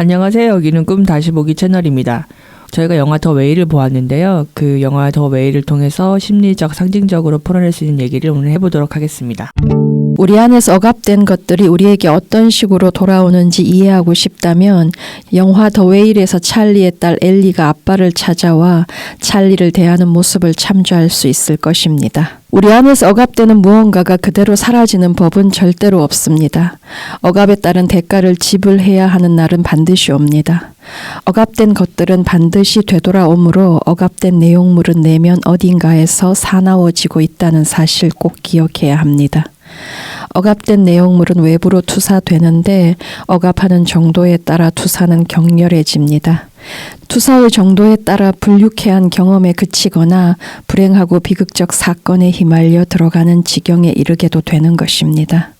안녕하세요. 여기는 꿈 다시 보기 채널입니다. 저희가 영화 더 웨이를 보았는데요. 그 영화 더 웨이를 통해서 심리적, 상징적으로 풀어낼 수 있는 얘기를 오늘 해보도록 하겠습니다. 우리 안에서 억압된 것들이 우리에게 어떤 식으로 돌아오는지 이해하고 싶다면 영화 더 웨일에서 찰리의 딸 엘리가 아빠를 찾아와 찰리를 대하는 모습을 참조할 수 있을 것입니다. 우리 안에서 억압되는 무언가가 그대로 사라지는 법은 절대로 없습니다. 억압에 따른 대가를 지불해야 하는 날은 반드시 옵니다. 억압된 것들은 반드시 되돌아오므로 억압된 내용물은 내면 어딘가에서 사나워지고 있다는 사실 꼭 기억해야 합니다. 억압된 내용물은 외부로 투사되는데 억압하는 정도에 따라 투사는 격렬해집니다. 투사의 정도에 따라 불유쾌한 경험에 그치거나 불행하고 비극적 사건에 휘말려 들어가는 지경에 이르게도 되는 것입니다.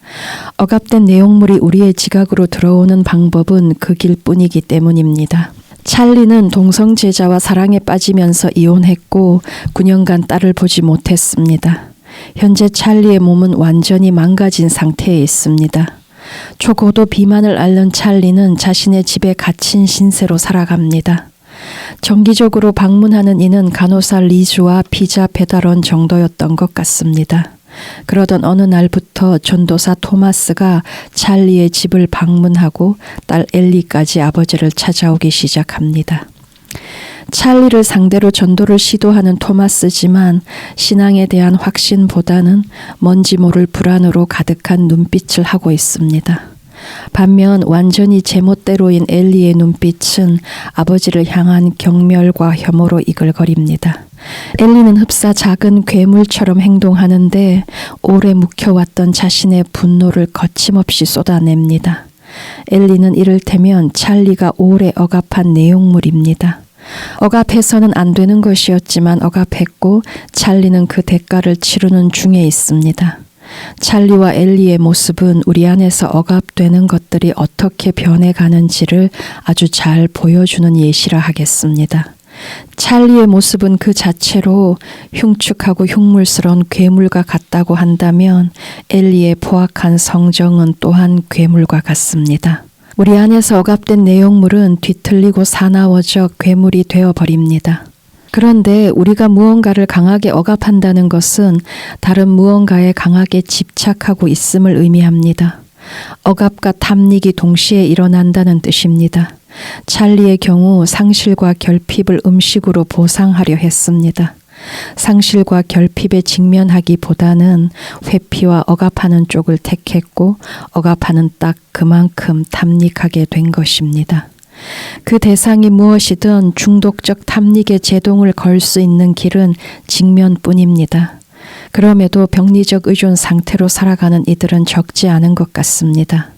억압된 내용물이 우리의 지각으로 들어오는 방법은 그 길뿐이기 때문입니다. 찰리는 동성 제자와 사랑에 빠지면서 이혼했고 9년간 딸을 보지 못했습니다. 현재 찰리의 몸은 완전히 망가진 상태에 있습니다. 초고도 비만을 앓는 찰리는 자신의 집에 갇힌 신세로 살아갑니다. 정기적으로 방문하는 이는 간호사 리즈와 피자 배달원 정도였던 것 같습니다. 그러던 어느 날부터 전도사 토마스가 찰리의 집을 방문하고 딸 엘리까지 아버지를 찾아오기 시작합니다. 찰리를 상대로 전도를 시도하는 토마스지만 신앙에 대한 확신보다는 뭔지 모를 불안으로 가득한 눈빛을 하고 있습니다. 반면 완전히 제멋대로인 엘리의 눈빛은 아버지를 향한 경멸과 혐오로 이글거립니다. 엘리는 흡사 작은 괴물처럼 행동하는데 오래 묵혀왔던 자신의 분노를 거침없이 쏟아냅니다. 엘리는 이를테면 찰리가 오래 억압한 내용물입니다. 억압해서는 안 되는 것이었지만 억압했고 찰리는 그 대가를 치르는 중에 있습니다. 찰리와 엘리의 모습은 우리 안에서 억압되는 것들이 어떻게 변해가는지를 아주 잘 보여주는 예시라 하겠습니다. 찰리의 모습은 그 자체로 흉측하고 흉물스러운 괴물과 같다고 한다면 엘리의 포악한 성정은 또한 괴물과 같습니다. 우리 안에서 억압된 내용물은 뒤틀리고 사나워져 괴물이 되어버립니다. 그런데 우리가 무언가를 강하게 억압한다는 것은 다른 무언가에 강하게 집착하고 있음을 의미합니다. 억압과 탐닉이 동시에 일어난다는 뜻입니다. 찰리의 경우 상실과 결핍을 음식으로 보상하려 했습니다. 상실과 결핍에 직면하기보다는 회피와 억압하는 쪽을 택했고 억압하는 딱 그만큼 탐닉하게 된 것입니다. 그 대상이 무엇이든 중독적 탐닉에 제동을 걸 수 있는 길은 직면뿐입니다. 그럼에도 병리적 의존 상태로 살아가는 이들은 적지 않은 것 같습니다.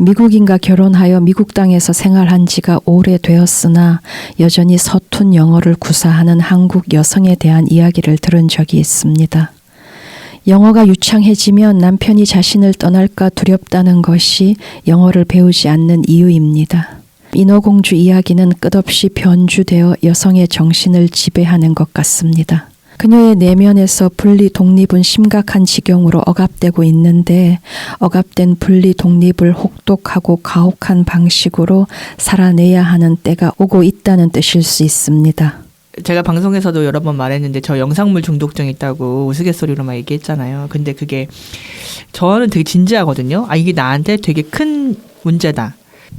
미국인과 결혼하여 미국 땅에서 생활한 지가 오래되었으나 여전히 서툰 영어를 구사하는 한국 여성에 대한 이야기를 들은 적이 있습니다. 영어가 유창해지면 남편이 자신을 떠날까 두렵다는 것이 영어를 배우지 않는 이유입니다. 인어공주 이야기는 끝없이 변주되어 여성의 정신을 지배하는 것 같습니다. 그녀의 내면에서 분리 독립은 심각한 지경으로 억압되고 있는데 억압된 분리 독립을 혹독하고 가혹한 방식으로 살아내야 하는 때가 오고 있다는 뜻일 수 있습니다. 제가 방송에서도 여러 번 말했는데 저 영상물 중독증 있다고 우스갯소리로 막 얘기했잖아요. 근데 그게 저는 되게 진지하거든요. 아 이게 나한테 되게 큰 문제다.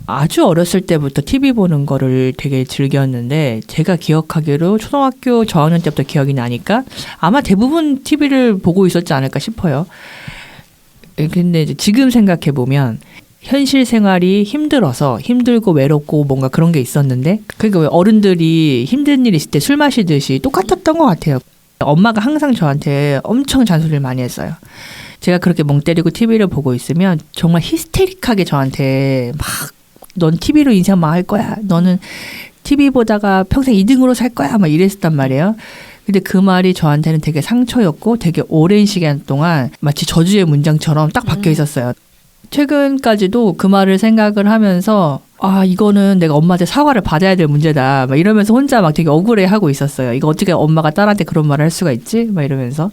아주 어렸을 때부터 TV 보는 거를 되게 즐겼는데 제가 기억하기로 초등학교 저학년 때부터 기억이 나니까 아마 대부분 TV를 보고 있었지 않을까 싶어요. 근데 지금 생각해 보면 현실 생활이 힘들어서 힘들고 외롭고 뭔가 그런 게 있었는데 왜 어른들이 힘든 일 있을 때 술 마시듯이 똑같았던 것 같아요. 엄마가 항상 저한테 엄청 잔소리를 많이 했어요. 제가 그렇게 멍 때리고 TV를 보고 있으면 정말 히스테릭하게 저한테 막 넌 TV로 인생 망할 거야. 너는 TV 보다가 평생 2등으로 살 거야. 막 이랬었단 말이에요. 근데 그 말이 저한테는 되게 상처였고 되게 오랜 시간 동안 마치 저주의 문장처럼 딱 박혀 있었어요. 최근까지도 그 말을 생각을 하면서 아 이거는 내가 엄마한테 사과를 받아야 될 문제다 막 이러면서 혼자 막 되게 억울해 하고 있었어요 이거 어떻게 엄마가 딸한테 그런 말을 할 수가 있지 막 이러면서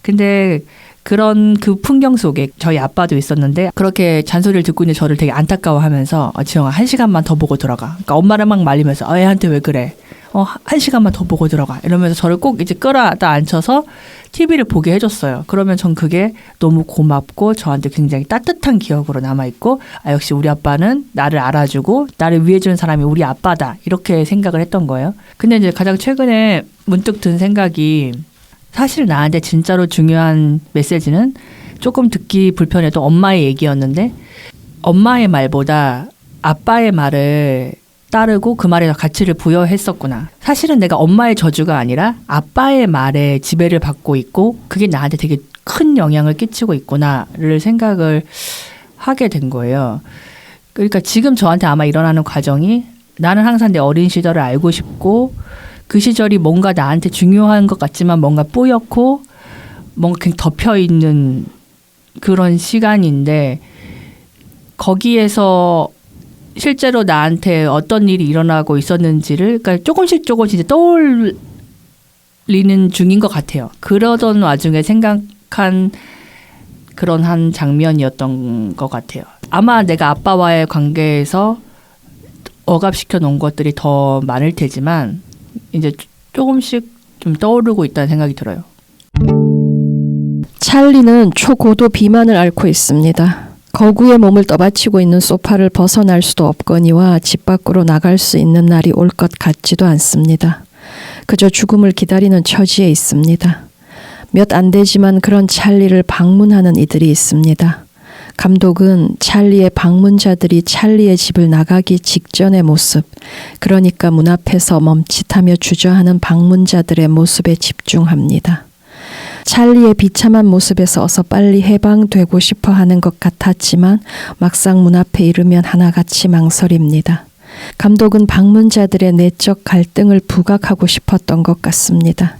근데 그런 그 풍경 속에 저희 아빠도 있었는데 그렇게 잔소리를 듣고 있는 저를 되게 안타까워하면서 어, 지영아 한 시간만 더 보고 들어가. 그러니까 엄마를 막 말리면서 어, 애한테 왜 그래? 어, 한 시간만 더 보고 들어가. 이러면서 저를 꼭 이제 끌어다 앉혀서 TV를 보게 해줬어요. 그러면 전 그게 너무 고맙고 저한테 굉장히 따뜻한 기억으로 남아있고, 아, 역시 우리 아빠는 나를 알아주고, 나를 위해주는 사람이 우리 아빠다. 이렇게 생각을 했던 거예요. 근데 이제 가장 최근에 문득 든 생각이, 사실 나한테 진짜로 중요한 메시지는 조금 듣기 불편해도 엄마의 얘기였는데, 엄마의 말보다 아빠의 말을 따르고 그 말에 더 가치를 부여했었구나. 사실은 내가 엄마의 저주가 아니라 아빠의 말에 지배를 받고 있고 그게 나한테 되게 큰 영향을 끼치고 있구나를 생각을 하게 된 거예요. 그러니까 지금 저한테 아마 일어나는 과정이 나는 항상 내 어린 시절을 알고 싶고 그 시절이 뭔가 나한테 중요한 것 같지만 뭔가 뿌옇고 뭔가 그냥 덮여 있는 그런 시간인데 거기에서 실제로 나한테 어떤 일이 일어나고 있었는지를 그러니까 조금씩 조금씩 이제 떠올리는 중인 것 같아요. 그러던 와중에 생각한 그런 한 장면이었던 것 같아요. 아마 내가 아빠와의 관계에서 억압시켜 놓은 것들이 더 많을 테지만 이제 조금씩 좀 떠오르고 있다는 생각이 들어요. 찰리는 초고도 비만을 앓고 있습니다. 거구의 몸을 떠받치고 있는 소파를 벗어날 수도 없거니와 집 밖으로 나갈 수 있는 날이 올 것 같지도 않습니다. 그저 죽음을 기다리는 처지에 있습니다. 몇 안 되지만 그런 찰리를 방문하는 이들이 있습니다. 감독은 찰리의 방문자들이 찰리의 집을 나가기 직전의 모습, 그러니까 문 앞에서 멈칫하며 주저하는 방문자들의 모습에 집중합니다. 찰리의 비참한 모습에서 어서 빨리 해방되고 싶어 하는 것 같았지만 막상 문 앞에 이르면 하나같이 망설입니다. 감독은 방문자들의 내적 갈등을 부각하고 싶었던 것 같습니다.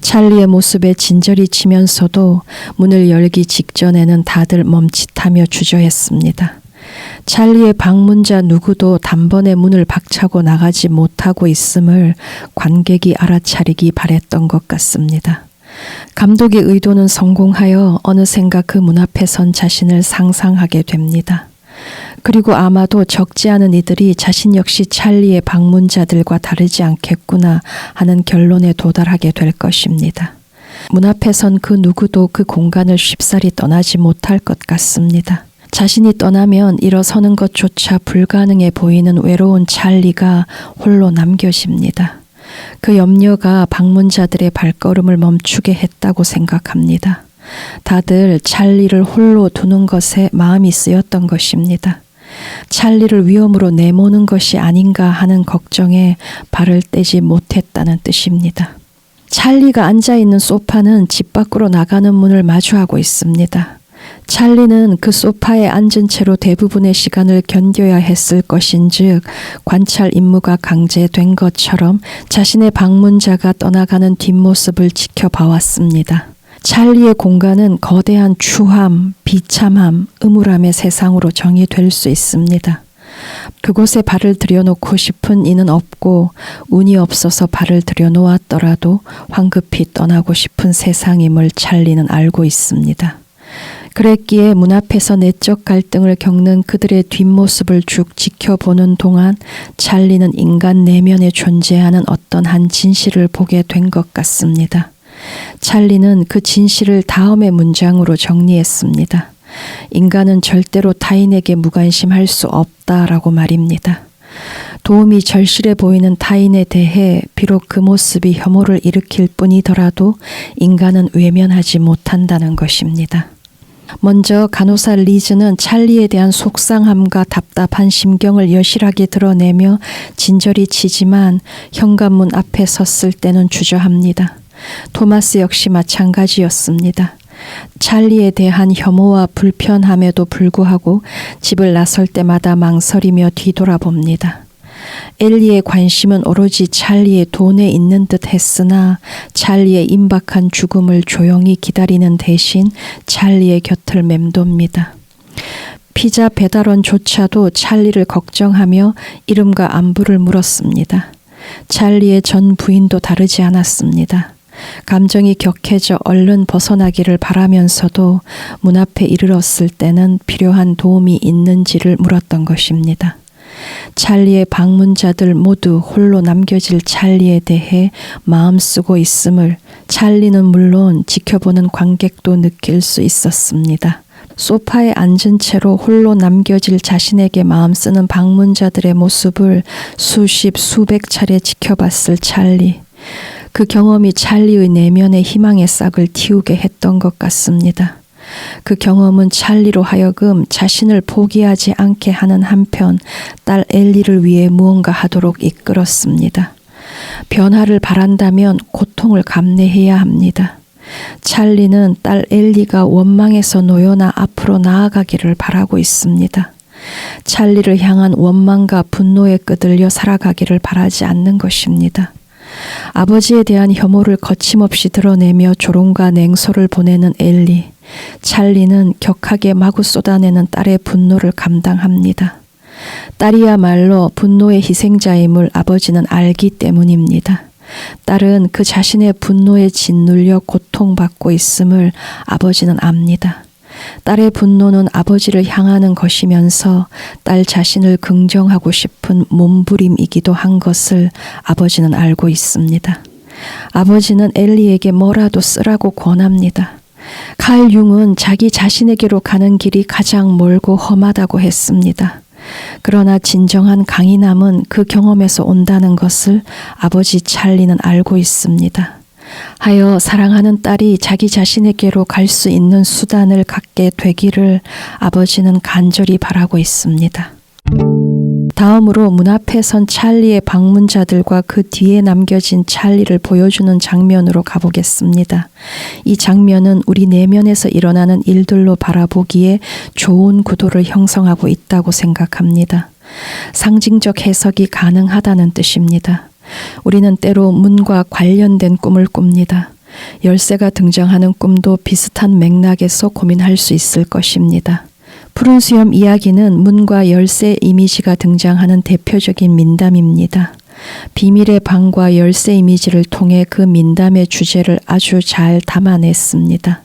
찰리의 모습에 진저리 치면서도 문을 열기 직전에는 다들 멈칫하며 주저했습니다. 찰리의 방문자 누구도 단번에 문을 박차고 나가지 못하고 있음을 관객이 알아차리기 바랬던 것 같습니다. 감독의 의도는 성공하여 어느샌가 그 문 앞에 선 자신을 상상하게 됩니다. 그리고 아마도 적지 않은 이들이 자신 역시 찰리의 방문자들과 다르지 않겠구나 하는 결론에 도달하게 될 것입니다. 문 앞에 선 그 누구도 그 공간을 쉽사리 떠나지 못할 것 같습니다. 자신이 떠나면 일어서는 것조차 불가능해 보이는 외로운 찰리가 홀로 남겨집니다. 그 염려가 방문자들의 발걸음을 멈추게 했다고 생각합니다. 다들 찰리를 홀로 두는 것에 마음이 쓰였던 것입니다. 찰리를 위험으로 내모는 것이 아닌가 하는 걱정에 발을 떼지 못했다는 뜻입니다. 찰리가 앉아 있는 소파는 집 밖으로 나가는 문을 마주하고 있습니다. 찰리는 그 소파에 앉은 채로 대부분의 시간을 견뎌야 했을 것인즉 관찰 임무가 강제된 것처럼 자신의 방문자가 떠나가는 뒷모습을 지켜봐왔습니다. 찰리의 공간은 거대한 추함, 비참함, 음울함의 세상으로 정의될 수 있습니다. 그곳에 발을 들여놓고 싶은 이는 없고 운이 없어서 발을 들여놓았더라도 황급히 떠나고 싶은 세상임을 찰리는 알고 있습니다. 그랬기에 문 앞에서 내적 갈등을 겪는 그들의 뒷모습을 쭉 지켜보는 동안 찰리는 인간 내면에 존재하는 어떤 한 진실을 보게 된 것 같습니다. 찰리는 그 진실을 다음의 문장으로 정리했습니다. 인간은 절대로 타인에게 무관심할 수 없다라고 말입니다. 도움이 절실해 보이는 타인에 대해 비록 그 모습이 혐오를 일으킬 뿐이더라도 인간은 외면하지 못한다는 것입니다. 먼저 간호사 리즈는 찰리에 대한 속상함과 답답한 심경을 여실하게 드러내며 진저리 치지만 현관문 앞에 섰을 때는 주저합니다. 토마스 역시 마찬가지였습니다. 찰리에 대한 혐오와 불편함에도 불구하고 집을 나설 때마다 망설이며 뒤돌아봅니다. 엘리의 관심은 오로지 찰리의 돈에 있는 듯 했으나 찰리의 임박한 죽음을 조용히 기다리는 대신 찰리의 곁을 맴돕니다. 피자 배달원조차도 찰리를 걱정하며 이름과 안부를 물었습니다. 찰리의 전 부인도 다르지 않았습니다. 감정이 격해져 얼른 벗어나기를 바라면서도 문 앞에 이르렀을 때는 필요한 도움이 있는지를 물었던 것입니다. 찰리의 방문자들 모두 홀로 남겨질 찰리에 대해 마음 쓰고 있음을 찰리는 물론 지켜보는 관객도 느낄 수 있었습니다. 소파에 앉은 채로 홀로 남겨질 자신에게 마음 쓰는 방문자들의 모습을 수십 수백 차례 지켜봤을 찰리. 그 경험이 찰리의 내면의 희망의 싹을 틔우게 했던 것 같습니다. 그 경험은 찰리로 하여금 자신을 포기하지 않게 하는 한편 딸 엘리를 위해 무언가 하도록 이끌었습니다. 변화를 바란다면 고통을 감내해야 합니다. 찰리는 딸 엘리가 원망에서 놓여나 앞으로 나아가기를 바라고 있습니다. 찰리를 향한 원망과 분노에 끄들려 살아가기를 바라지 않는 것입니다. 아버지에 대한 혐오를 거침없이 드러내며 조롱과 냉소를 보내는 엘리. 찰리는 격하게 마구 쏟아내는 딸의 분노를 감당합니다. 딸이야말로 분노의 희생자임을 아버지는 알기 때문입니다. 딸은 그 자신의 분노에 짓눌려 고통받고 있음을 아버지는 압니다. 딸의 분노는 아버지를 향하는 것이면서 딸 자신을 긍정하고 싶은 몸부림이기도 한 것을 아버지는 알고 있습니다. 아버지는 엘리에게 뭐라도 쓰라고 권합니다. 칼 융은 자기 자신에게로 가는 길이 가장 멀고 험하다고 했습니다. 그러나 진정한 강인함은 그 경험에서 온다는 것을 아버지 찰리는 알고 있습니다. 하여 사랑하는 딸이 자기 자신에게로 갈 수 있는 수단을 갖게 되기를 아버지는 간절히 바라고 있습니다. 다음으로 문 앞에 선 찰리의 방문자들과 그 뒤에 남겨진 찰리를 보여주는 장면으로 가보겠습니다. 이 장면은 우리 내면에서 일어나는 일들로 바라보기에 좋은 구도를 형성하고 있다고 생각합니다. 상징적 해석이 가능하다는 뜻입니다. 우리는 때로 문과 관련된 꿈을 꿉니다. 열쇠가 등장하는 꿈도 비슷한 맥락에서 고민할 수 있을 것입니다. 푸른 수염 이야기는 문과 열쇠 이미지가 등장하는 대표적인 민담입니다. 비밀의 방과 열쇠 이미지를 통해 그 민담의 주제를 아주 잘 담아냈습니다.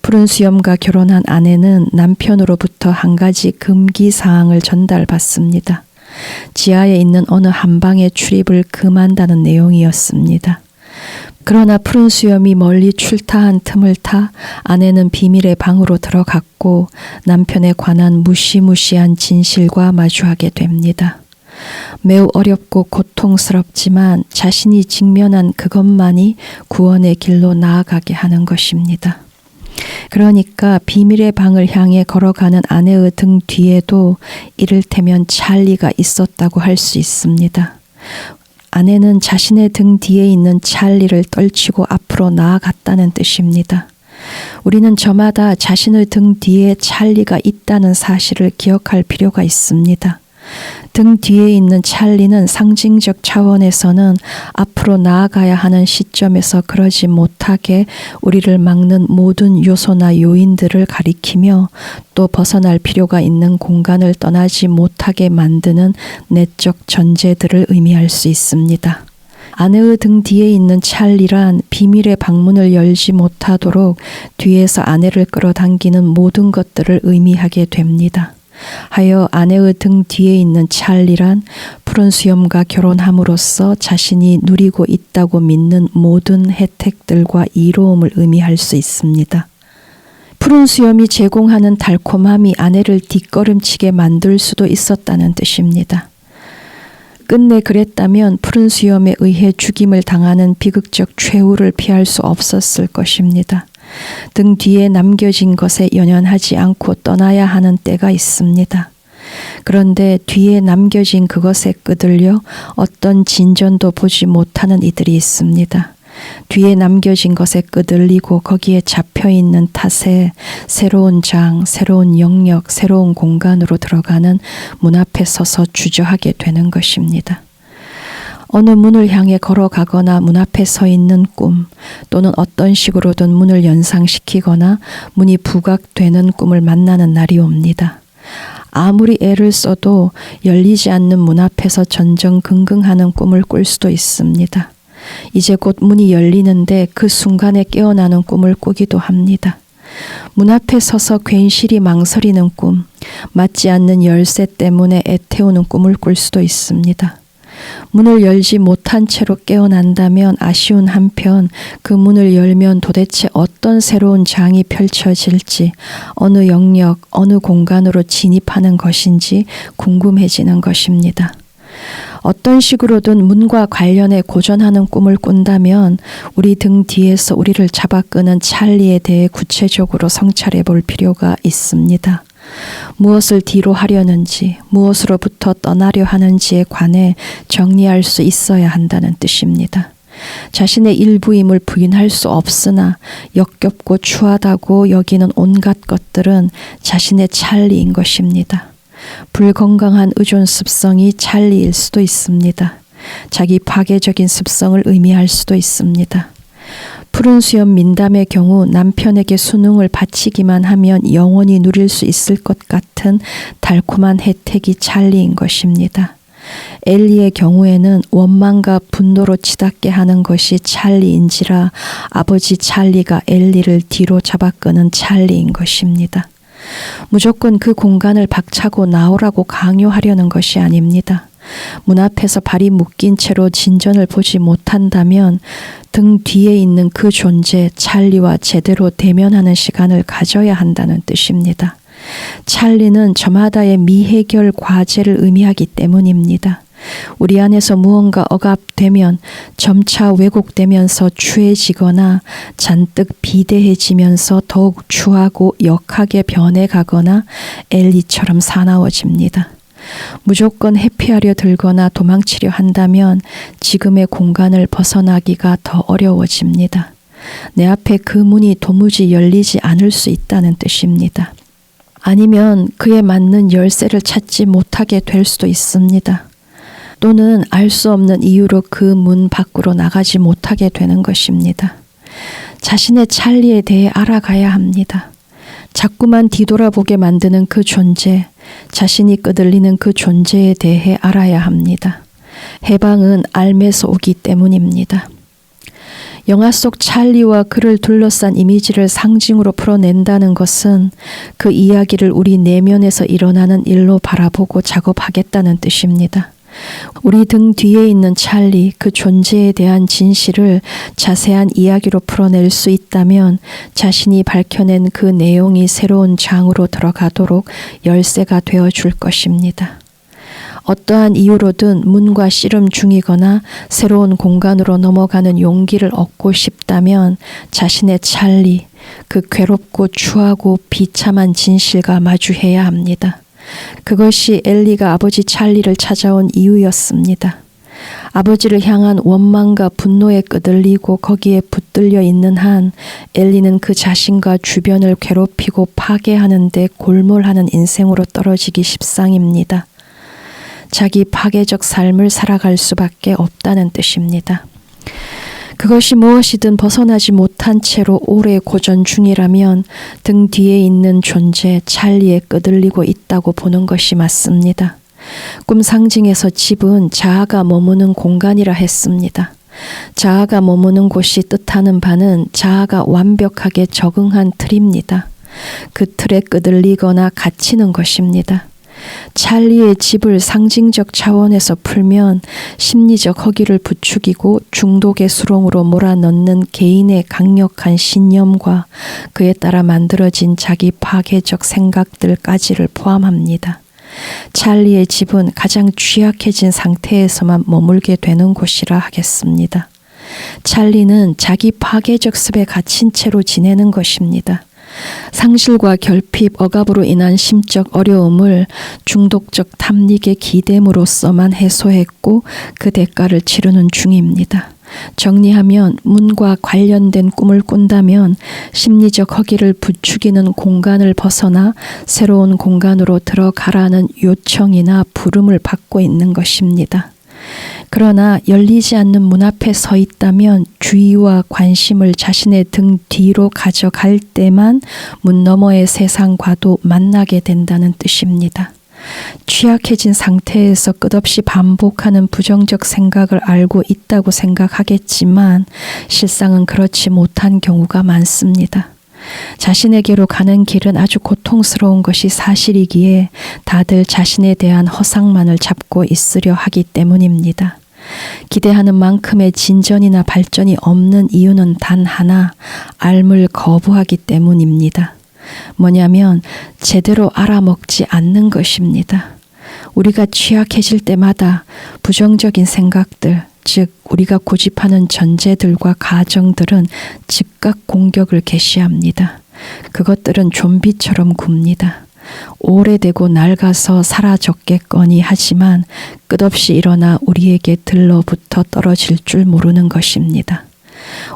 푸른 수염과 결혼한 아내는 남편으로부터 한 가지 금기 사항을 전달받습니다. 지하에 있는 어느 한방에 출입을 금한다는 내용이었습니다. 그러나 푸른 수염이 멀리 출타한 틈을 타 아내는 비밀의 방으로 들어갔고 남편에 관한 무시무시한 진실과 마주하게 됩니다. 매우 어렵고 고통스럽지만 자신이 직면한 그것만이 구원의 길로 나아가게 하는 것입니다. 그러니까 비밀의 방을 향해 걸어가는 아내의 등 뒤에도 이를테면 찰리가 있었다고 할 수 있습니다. 아내는 자신의 등 뒤에 있는 찰리를 떨치고 앞으로 나아갔다는 뜻입니다. 우리는 저마다 자신의 등 뒤에 찰리가 있다는 사실을 기억할 필요가 있습니다. 등 뒤에 있는 찰리는 상징적 차원에서는 앞으로 나아가야 하는 시점에서 그러지 못하게 우리를 막는 모든 요소나 요인들을 가리키며 또 벗어날 필요가 있는 공간을 떠나지 못하게 만드는 내적 전제들을 의미할 수 있습니다. 아내의 등 뒤에 있는 찰리란 비밀의 방문을 열지 못하도록 뒤에서 아내를 끌어당기는 모든 것들을 의미하게 됩니다. 하여 아내의 등 뒤에 있는 찰리란 푸른 수염과 결혼함으로써 자신이 누리고 있다고 믿는 모든 혜택들과 이로움을 의미할 수 있습니다. 푸른 수염이 제공하는 달콤함이 아내를 뒷걸음치게 만들 수도 있었다는 뜻입니다. 끝내 그랬다면 푸른 수염에 의해 죽임을 당하는 비극적 최후를 피할 수 없었을 것입니다. 등 뒤에 남겨진 것에 연연하지 않고 떠나야 하는 때가 있습니다. 그런데 뒤에 남겨진 그것에 끄들려 어떤 진전도 보지 못하는 이들이 있습니다. 뒤에 남겨진 것에 끄들리고 거기에 잡혀 있는 탓에 새로운 장, 새로운 영역, 새로운 공간으로 들어가는 문 앞에 서서 주저하게 되는 것입니다. 어느 문을 향해 걸어가거나 문 앞에 서 있는 꿈 또는 어떤 식으로든 문을 연상시키거나 문이 부각되는 꿈을 만나는 날이 옵니다. 아무리 애를 써도 열리지 않는 문 앞에서 전전긍긍하는 꿈을 꿀 수도 있습니다. 이제 곧 문이 열리는데 그 순간에 깨어나는 꿈을 꾸기도 합니다. 문 앞에 서서 괜시리 망설이는 꿈, 맞지 않는 열쇠 때문에 애태우는 꿈을 꿀 수도 있습니다. 문을 열지 못한 채로 깨어난다면 아쉬운 한편 그 문을 열면 도대체 어떤 새로운 장이 펼쳐질지 어느 영역, 어느 공간으로 진입하는 것인지 궁금해지는 것입니다. 어떤 식으로든 문과 관련해 고전하는 꿈을 꾼다면 우리 등 뒤에서 우리를 잡아 끄는 찰리에 대해 구체적으로 성찰해 볼 필요가 있습니다. 무엇을 뒤로 하려는지, 무엇으로부터 떠나려 하는지에 관해 정리할 수 있어야 한다는 뜻입니다. 자신의 일부임을 부인할 수 없으나 역겹고 추하다고 여기는 온갖 것들은 자신의 찰리인 것입니다. 불건강한 의존 습성이 찰리일 수도 있습니다. 자기 파괴적인 습성을 의미할 수도 있습니다. 푸른 수염 민담의 경우 남편에게 수능을 바치기만 하면 영원히 누릴 수 있을 것 같은 달콤한 혜택이 찰리인 것입니다. 엘리의 경우에는 원망과 분노로 치닫게 하는 것이 찰리인지라 아버지 찰리가 엘리를 뒤로 잡아끄는 찰리인 것입니다. 무조건 그 공간을 박차고 나오라고 강요하려는 것이 아닙니다. 문 앞에서 발이 묶인 채로 진전을 보지 못한다면 등 뒤에 있는 그 존재 찰리와 제대로 대면하는 시간을 가져야 한다는 뜻입니다. 찰리는 저마다의 미해결 과제를 의미하기 때문입니다. 우리 안에서 무언가 억압되면 점차 왜곡되면서 추해지거나 잔뜩 비대해지면서 더욱 추하고 역하게 변해가거나 엘리처럼 사나워집니다. 무조건 회피하려 들거나 도망치려 한다면 지금의 공간을 벗어나기가 더 어려워집니다. 내 앞에 그 문이 도무지 열리지 않을 수 있다는 뜻입니다. 아니면 그에 맞는 열쇠를 찾지 못하게 될 수도 있습니다. 또는 알 수 없는 이유로 그 문 밖으로 나가지 못하게 되는 것입니다. 자신의 찰리에 대해 알아가야 합니다. 자꾸만 뒤돌아보게 만드는 그 존재, 자신이 끄들리는 그 존재에 대해 알아야 합니다. 해방은 알매서 오기 때문입니다. 영화 속 찰리와 그를 둘러싼 이미지를 상징으로 풀어낸다는 것은 그 이야기를 우리 내면에서 일어나는 일로 바라보고 작업하겠다는 뜻입니다. 우리 등 뒤에 있는 찰리, 그 존재에 대한 진실을 자세한 이야기로 풀어낼 수 있다면 자신이 밝혀낸 그 내용이 새로운 장으로 들어가도록 열쇠가 되어 줄 것입니다. 어떠한 이유로든 문과 씨름 중이거나 새로운 공간으로 넘어가는 용기를 얻고 싶다면 자신의 찰리, 그 괴롭고 추하고 비참한 진실과 마주해야 합니다. 그것이 엘리가 아버지 찰리를 찾아온 이유였습니다. 아버지를 향한 원망과 분노에 끄들리고 거기에 붙들려 있는 한 엘리는 그 자신과 주변을 괴롭히고 파괴하는데 골몰하는 인생으로 떨어지기 십상입니다. 자기 파괴적 삶을 살아갈 수밖에 없다는 뜻입니다. 그것이 무엇이든 벗어나지 못한 채로 오래 고전 중이라면 등 뒤에 있는 존재 찰리에 끄들리고 있다고 보는 것이 맞습니다. 꿈 상징에서 집은 자아가 머무는 공간이라 했습니다. 자아가 머무는 곳이 뜻하는 바는 자아가 완벽하게 적응한 틀입니다. 그 틀에 끄들리거나 갇히는 것입니다. 찰리의 집을 상징적 차원에서 풀면 심리적 허기를 부추기고 중독의 수렁으로 몰아넣는 개인의 강력한 신념과 그에 따라 만들어진 자기 파괴적 생각들까지를 포함합니다. 찰리의 집은 가장 취약해진 상태에서만 머물게 되는 곳이라 하겠습니다. 찰리는 자기 파괴적 습에 갇힌 채로 지내는 것입니다. 상실과 결핍, 억압으로 인한 심적 어려움을 중독적 탐닉의 기댐으로서만 해소했고 그 대가를 치르는 중입니다. 정리하면 문과 관련된 꿈을 꾼다면 심리적 허기를 부추기는 공간을 벗어나 새로운 공간으로 들어가라는 요청이나 부름을 받고 있는 것입니다. 그러나 열리지 않는 문 앞에 서 있다면 주의와 관심을 자신의 등 뒤로 가져갈 때만 문 너머의 세상과도 만나게 된다는 뜻입니다. 취약해진 상태에서 끝없이 반복하는 부정적 생각을 알고 있다고 생각하겠지만 실상은 그렇지 못한 경우가 많습니다. 자신에게로 가는 길은 아주 고통스러운 것이 사실이기에 다들 자신에 대한 허상만을 잡고 있으려 하기 때문입니다. 기대하는 만큼의 진전이나 발전이 없는 이유는 단 하나, 알물 거부하기 때문입니다. 뭐냐면 제대로 알아먹지 않는 것입니다. 우리가 취약해질 때마다 부정적인 생각들, 즉 우리가 고집하는 전제들과 가정들은 즉각 공격을 개시합니다. 그것들은 좀비처럼 굽니다. 오래되고 낡아서 사라졌겠거니 하지만 끝없이 일어나 우리에게 들러붙어 떨어질 줄 모르는 것입니다.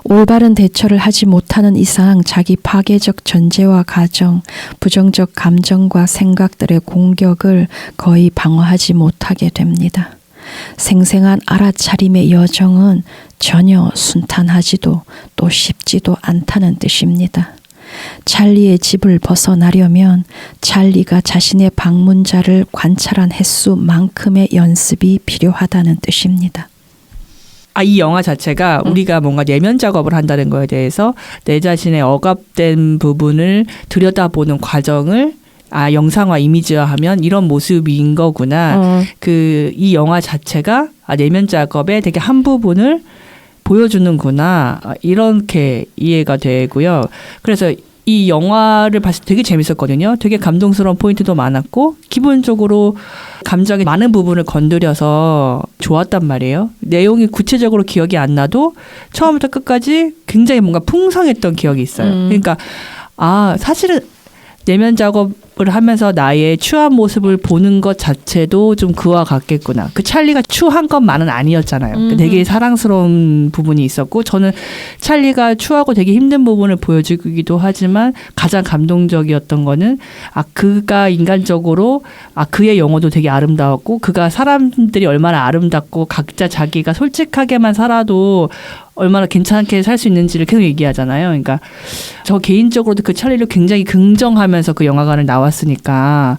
올바른 대처를 하지 못하는 이상 자기 파괴적 전제와 가정, 부정적 감정과 생각들의 공격을 거의 방어하지 못하게 됩니다. 생생한 알아차림의 여정은 전혀 순탄하지도 또 쉽지도 않다는 뜻입니다. 찰리의 집을 벗어나려면 찰리가 자신의 방문자를 관찰한 횟수만큼의 연습이 필요하다는 뜻입니다. 아, 이 영화 자체가 음. 우리가 뭔가 내면 작업을 한다는 거에 대해서 내 자신의 억압된 부분을 들여다보는 과정을 아, 영상화 이미지화하면 이런 모습인 거구나. 어, 그이 영화 자체가 아, 내면 작업의 되게 한 부분을 보여주는구나 아, 이렇게 이해가 되고요. 그래서 이 영화를 봤을 때 되게 재밌었거든요. 되게 감동스러운 포인트도 많았고 기본적으로 감정의 많은 부분을 건드려서 좋았단 말이에요. 내용이 구체적으로 기억이 안 나도 처음부터 끝까지 굉장히 뭔가 풍성했던 기억이 있어요. 음. 그러니까 아 사실은 내면 작업 을 하면서 나의 추한 모습을 보는 것 자체도 좀 그와 같겠구나. 그 찰리가 추한 것만은 아니었잖아요. 음흠. 되게 사랑스러운 부분이 있었고 저는 찰리가 추하고 되게 힘든 부분을 보여주기도 하지만 가장 감동적이었던 거는 아 그가 인간적으로 아 그의 영어도 되게 아름다웠고 그가 사람들이 얼마나 아름답고 각자 자기가 솔직하게만 살아도 얼마나 괜찮게 살 수 있는지를 계속 얘기하잖아요. 그러니까 저 개인적으로도 그 찰리를 굉장히 긍정하면서 그 영화관을 나왔으니까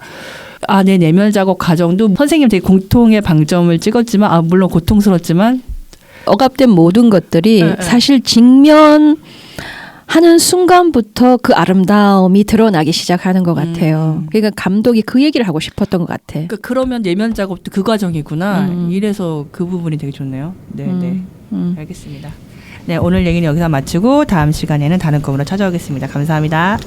아, 내 내면 작업 과정도 선생님 되게 공통의 방점을 찍었지만 아, 물론 고통스럽지만 억압된 모든 것들이 네, 네. 사실 직면 하는 순간부터 그 아름다움이 드러나기 시작하는 것 같아요. 음. 그러니까 감독이 그 얘기를 하고 싶었던 것 같아. 그 그러면 내면 작업도 그 과정이구나. 음. 이래서 그 부분이 되게 좋네요. 네, 음, 네. 음. 알겠습니다. 네, 오늘 얘기는 여기서 마치고 다음 시간에는 다른 꿈으로 찾아오겠습니다. 감사합니다.